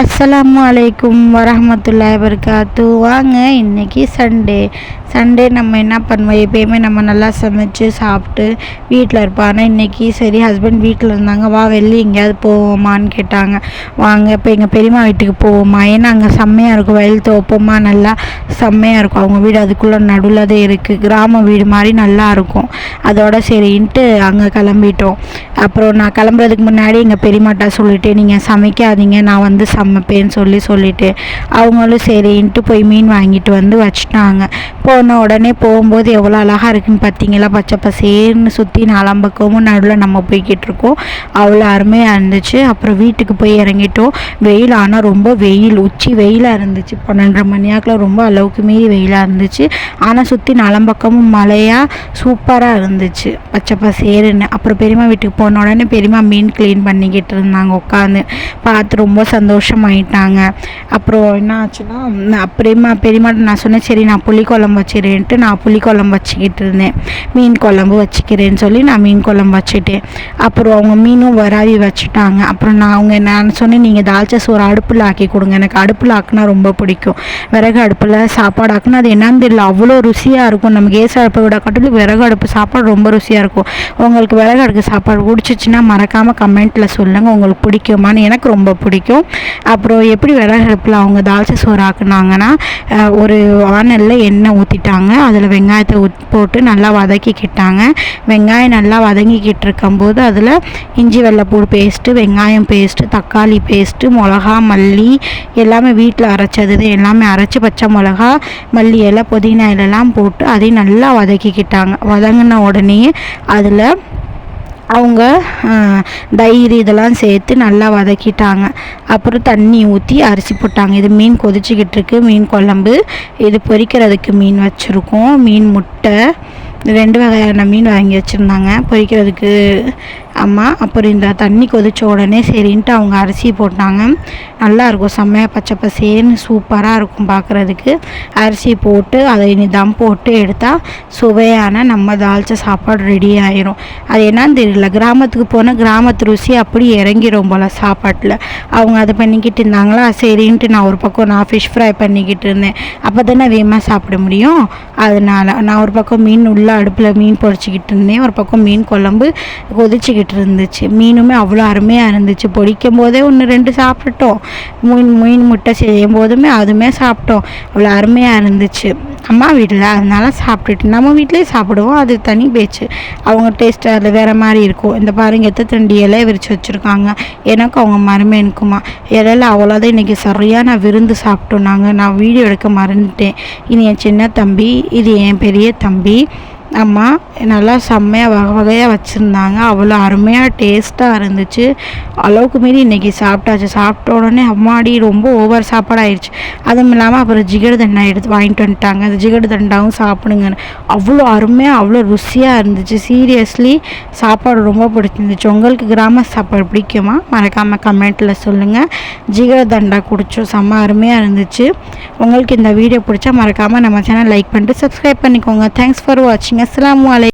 அஸ்ஸலாமு அலைக்கும் வரமத்துல்லா வபரகாத்து வாங்க இன்றைக்கி சண்டே சண்டே நம்ம என்ன பண்ணுவோம்? எப்பயுமே நம்ம நல்லா சமைச்சு சாப்பிட்டு வீட்டில் இருப்போம். ஆனால் இன்றைக்கி சரி ஹஸ்பண்ட் வீட்டில் இருந்தாங்க. வா வெளியே எங்கேயாவது போவோமான்னு கேட்டாங்க. வாங்க இப்போ எங்கள் பெரியம்மா வீட்டுக்கு போவோமா? ஏன்னா அங்கே செம்மையாக இருக்கும். வயல் தோப்போமா? நல்லா செம்மையாக இருக்கும். அவங்க வீடு அதுக்குள்ளே நடுவில் தான் இருக்குது கிராம வீடு மாதிரி நல்லா இருக்கும். அதோட சரின்ட்டு அங்கே கிளம்பிட்டோம். அப்புறம் நான் கிளம்புறதுக்கு முன்னாடி எங்கள் பெரியமாட்டா சொல்லிட்டு நீங்கள் சமைக்காதீங்க. நான் வந்து சமைப்பேன்னு சொல்லி சொல்லிட்டு அவங்களும் சரின்ட்டு போய் மீன் வாங்கிட்டு வந்து வச்சுட்டாங்க. போன உடனே போகும்போது எவ்வளோ அழகாக இருக்குன்னு பார்த்தீங்களா? பச்சை பசேர்னு சுற்றி நாலாம் பக்கமும் நடுவில் நம்ம போய்கிட்டு இருக்கோம். அவ்வளோ அருமையாக இருந்துச்சு. அப்புறம் வீட்டுக்கு போய் இறங்கிட்டோம். வெயில் ஆனால் ரொம்ப வெயில் உச்சி வெயிலாக இருந்துச்சு. பன்னெண்டரை மணியாக்கில் ரொம்ப அளவுக்கு மீறி வெயிலாக இருந்துச்சு. ஆனால் சுற்றி நாலாம் பக்கமும் மழையாக சூப்பராக இருந்துச்சு. பச்சை பசேருன்னு அப்புறம் பெரியம்மா வீட்டுக்கு போன உடனே பெரியம்மா மீன் க்ளீன் பண்ணிக்கிட்டு இருந்தாங்க உட்காந்து பார்த்து ரொம்ப சந்தோஷம் ஆயிட்டாங்க. அப்புறம் என்ன ஆச்சுன்னா நான் பெரியம்மா பெரியம்மாட்ட நான் சொன்னேன் சரி நான் புளிக்குழம்பு வச்சுக்கிறேன்ட்டு நான் புளிக்குழம்பு வச்சுக்கிட்டு இருந்தேன். மீன் குழம்பு வச்சுக்கிறேன்னு சொல்லி நான் மீன் குழம்பு வச்சுட்டேன். அப்புறம் அவங்க மீனும் வராவி வச்சுட்டாங்க. அப்புறம் நான் அவங்க நான் சொன்னேன் நீங்கள் தால்ச்சா சோறு அடுப்பில் ஆக்கி கொடுங்க. எனக்கு அடுப்பில் ஆக்குனா ரொம்ப பிடிக்கும். விறகு அடுப்பில் சாப்பாடு ஆக்குனா அது என்னன்னு தெரியல. அவ்வளோ ருசியாக இருக்கும். நம்ம கேஸ் அடுப்பை விட காட்டிலும் விறகு அடுப்பு சாப்பாடு ரொம்ப ருசியாக இருக்கும். உங்களுக்கு விறகு அடுப்பு சாப்பாடு பிடிச்சிச்சின்னா மறக்காமல் கமெண்ட்டில் சொல்லுங்கள் உங்களுக்கு பிடிக்குமான்னு எனக்கு ரொம்ப பிடிக்கும். அப்புறம் எப்படி விறகடுப்பில் அவங்க தால்ச்சை சோறு ஆக்குனாங்கன்னா ஒரு வானலில் எண்ணெய் ஊற்றிட்டாங்க அதில் வெங்காயத்தை போட்டு நல்லா வதக்கிக்கிட்டாங்க வெங்காயம் நல்லா வதங்கிக்கிட்டு இருக்கும்போது அதில் இஞ்சி வெள்ளைப்பூடு பேஸ்ட்டு வெங்காயம் பேஸ்ட்டு தக்காளி பேஸ்ட்டு மிளகா மல்லி எல்லாமே வீட்டில் அரைச்சது தான் எல்லாமே அரைச்சி பச்சை மிளகா மல்லி இலை புதினா இலெல்லாம் போட்டு அதையும் நல்லா வதக்கிக்கிட்டாங்க வதங்கின உடனே அதில் அவங்க தயிர் இதெல்லாம் சேர்த்து நல்லா வதக்கிட்டாங்க. அப்புறம் தண்ணி ஊற்றி அரிசி போட்டாங்க. இது மீன் கொதிச்சுக்கிட்டு இருக்கு. மீன் குழம்பு. இது பொரிக்கிறதுக்கு மீன் வச்சுருக்கோம். மீன் முட்டை. ரெண்டு வகையான மீன் வாங்கி வச்சுருந்தாங்க. பொரிக்கிறதுக்கு அம்மா அப்புறம் இந்த தண்ணி கொதிச்ச உடனே சரின்ட்டு அவங்க அரிசி போட்டாங்க. நல்லா இருக்கும் செம்மையாக பச்சை பசேன்னு சூப்பராக இருக்கும் பார்க்குறதுக்கு அரிசி போட்டு அதை இனி தம் போட்டு எடுத்தால் சுவையான நம்ம தாளித்த சாப்பாடு ரெடி ஆயிரும். அது என்னன்னு தெரியல கிராமத்துக்கு போனால் கிராமத்து ருசி அப்படி இறங்கிடும் போல் சாப்பாட்டில். அவங்க அதை பண்ணிக்கிட்டு இருந்தாங்களா? சரின்ட்டு நான் ஒரு பக்கம் நான் ஃபிஷ் ஃப்ரை பண்ணிக்கிட்டு இருந்தேன். அப்போ தானே வேகமாக சாப்பிட முடியும்? அதனால் நான் ஒரு பக்கம் மீன் உள்ள அடுப்பில் மீன் பொறிச்சிக்கிட்டு இருந்தேன். ஒரு பக்கம் மீன் குழம்பு கொதிச்சுக்கிட்டு இருந்துச்சு மீனுமே அவ்வளோ அருமையாக இருந்துச்சு. பொடிக்கும் போதே ஒன்று ரெண்டு சாப்பிட்டுட்டோம். மீன் மீன் முட்டை செய்யும் போதுமே அதுவுமே சாப்பிட்டோம். அவ்வளோ அருமையாக இருந்துச்சு. அம்மா வீட்டில் அதனால சாப்பிட்டுட்டு நம்ம வீட்டிலேயே சாப்பிடுவோம். அது தனி பேச்சு. அவங்க டேஸ்ட் அதில் வேறு மாதிரி இருக்கும். இந்த பாருங்க எத்த தண்டி இலையை விரித்து வச்சுருக்காங்க. எனக்கு அவங்க மருமேனுக்குமா இலையில அவ்வளோதான். இன்றைக்கி நான் விருந்து சாப்பிட்டோம் நாங்கள் நான் வீடியோ எடுக்க மறந்துட்டேன். இது என் சின்ன தம்பி இது என் பெரிய தம்பி. அம்மா நல்லா செம்மையாக வகை வகையாக வச்சுருந்தாங்க. அவ்வளோ அருமையாக டேஸ்ட்டாக இருந்துச்சு. அளவுக்கு மீறி இன்றைக்கி சாப்பிட்டாச்சு. சாப்பிட்ட உடனே அம்மாடி ரொம்ப ஓவர் சாப்பாடு ஆயிடுச்சு அதுவும் இல்லாமல் அப்புறம் ஜிகர் தண்டா எடுத்து வாங்கிட்டு வந்துட்டாங்க. அந்த ஜிகர் தண்டாவும் சாப்பிடுங்கன்னு. அவ்வளோ அருமையாக அவ்வளோ ருசியாக இருந்துச்சு. சீரியஸ்லி சாப்பாடு ரொம்ப பிடிச்சிருந்துச்சு. உங்களுக்கு கிராம சாப்பாடு பிடிக்குமா? மறக்காமல் கமெண்ட்டில் சொல்லுங்கள் ஜிகர் தண்டா குடித்தோம் செம்ம அருமையாக இருந்துச்சு. உங்களுக்கு இந்த வீடியோ பிடிச்சா மறக்காமல் நம்ம சேனல் லைக் பண்ணிட்டு சப்ஸ்கிரைப் பண்ணிக்கோங்க. தேங்க்ஸ் ஃபார் வாட்சிங் আসসালামু আলাইকুম।